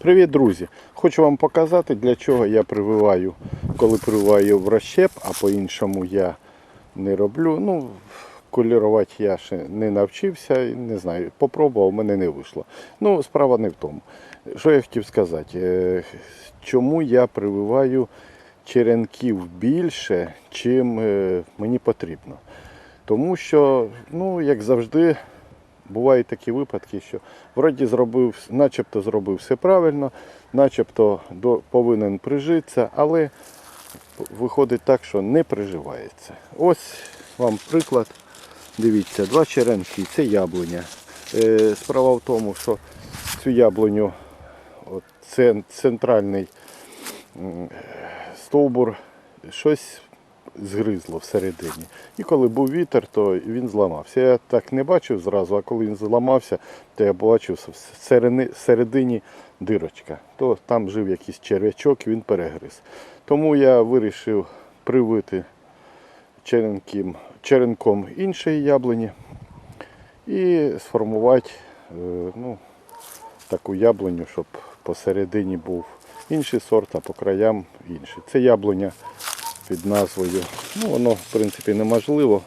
Привіт, друзі! Хочу вам показати, для чого я прививаю, коли прививаю в розщеп, а по-іншому я не роблю. Ну, колірувати я ще не навчився, не знаю, попробував, мене не вийшло. Ну, справа не в тому. Що я хотів сказати? Е, Чому я прививаю черенків більше, чим е, мені потрібно? Тому що, ну, як завжди, бувають такі випадки, що вроді зробив, начебто зробив все правильно, начебто повинен прижитися, але виходить так, що не приживається. Ось вам приклад. Дивіться, два черенки, це яблуня. Е, справа в тому, що цю яблуню, от, центральний стовбур, щось згризло всередині. І коли був вітер, то він зламався. Я так не бачив зразу, а коли він зламався, то я бачив всередині дирочка. То там жив якийсь черв'ячок, і він перегриз. Тому я вирішив привити черенком, черенком іншої яблуні і сформувати е, ну, таку яблуню, щоб посередині був інший сорт, а по краям інший. Це яблуня під назвою. Ну, воно, в принципі, неможливо.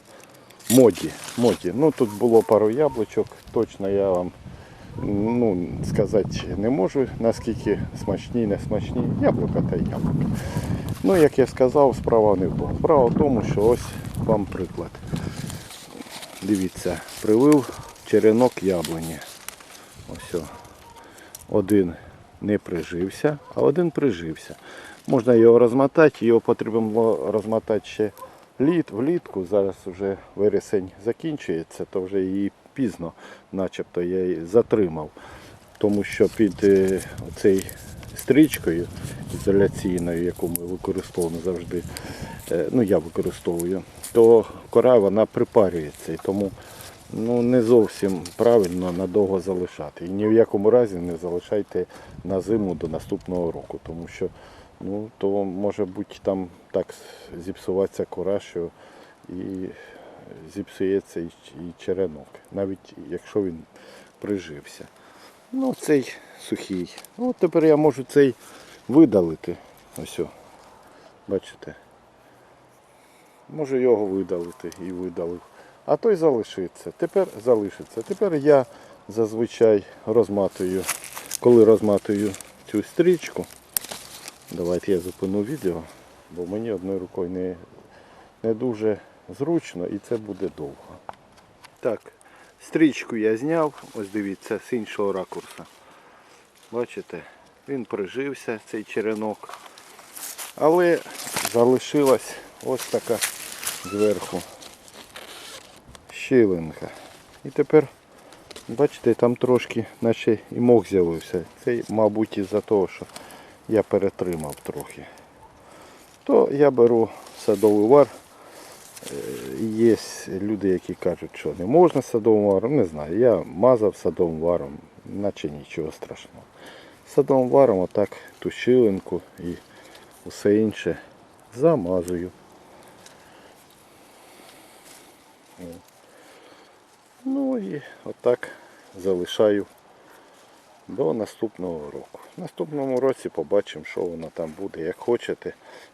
Моді. Моді. Ну, тут було пару яблучок, точно я вам ну, сказати не можу, наскільки смачні, не смачні. Яблука та яблука. Ну, як я сказав, справа не в тому. Справа в тому, що ось вам приклад. Дивіться, привив черенок яблуні. Ось. Один не прижився, а один прижився. Можна його розмотати, його потрібно було розмотати ще літ, влітку. Зараз вже вересень закінчується, то вже її пізно, начебто я її затримав. Тому що під е, цей стрічкою ізоляційною, яку ми використовуємо завжди, е, ну я використовую, то кора вона припарюється. І тому ну, не зовсім правильно надовго залишати. І ні в якому разі не залишайте на зиму до наступного року, тому що ну, то може бути там так зіпсуватися кора, що і зіпсується і, черенок, навіть якщо він прижився. Ну, цей сухий. Ну, тепер я можу цей видалити. Ось. о. Бачите? Можу його видалити і видалив. А той залишиться. Тепер залишиться. Тепер я зазвичай розматую, коли розматую цю стрічку. Давайте я зупину відео, бо мені одною рукою не, не дуже зручно і це буде довго. Так, стрічку я зняв, ось дивіться, з іншого ракурсу. Бачите, він прижився, цей черенок. Але залишилась ось така зверху щілинка. І тепер, бачите, там трошки наче і мох з'явився. Це, мабуть, із-за того, що я перетримав трохи. То я беру садовий вар. Е, Є люди, які кажуть, що не можна садовим варом. Не знаю, я мазав садовим варом, наче нічого страшного. Садовим варом отак ту щілинку і усе інше замазую. Ну і отак залишаю до наступного року. В наступному році побачимо, що воно там буде. Як хочете,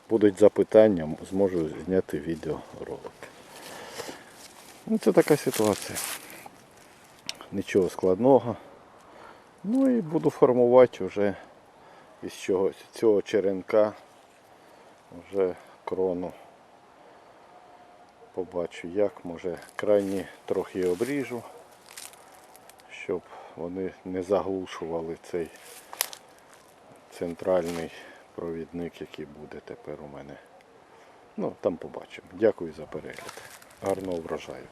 будуть запитання, зможу зняти відеоролик. Ну, це така ситуація. Нічого складного. Ну і буду формувати вже із чогось цього черенка вже крону. Побачу як, може крайні трохи обріжу, щоб вони не заглушували цей центральний провідник, який буде тепер у мене. Ну, там побачимо. Дякую за перегляд. Гарного врожаю.